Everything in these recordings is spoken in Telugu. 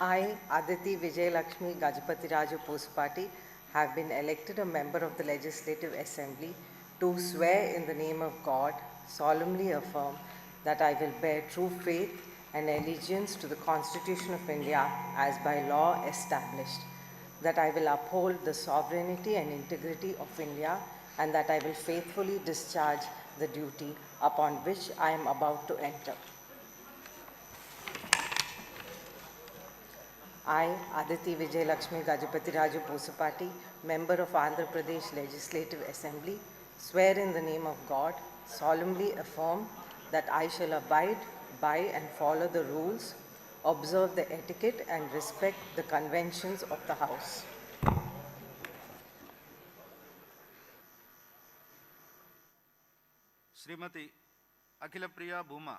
I, Aditi Vijay Lakshmi Gajapati Raju Posupati, have been elected a member of the Legislative Assembly to swear in the name of God, solemnly affirm that I will bear true faith and allegiance to the Constitution of India as by law established, that I will uphold the sovereignty and integrity of India, and that I will faithfully discharge the duty upon which I am about to enter. I, Aditi Vijayalakshmi Gajapati Raju Posapati, member of Andhra Pradesh Legislative Assembly, swear in the name of God, solemnly affirm that I shall abide by and follow the rules, observe the etiquette, and respect the conventions of the House. Srimati Akhila Priya Bhuma.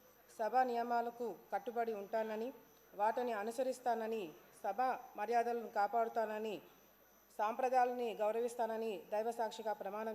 సభ నియమాలకు కట్టుబడి ఉంటానని వాటిని అనుసరిస్తానని సభ మర్యాదలను కాపాడుతానని సాంప్రదాయాలని గౌరవిస్తానని దైవసాక్షిగా ప్రమాణం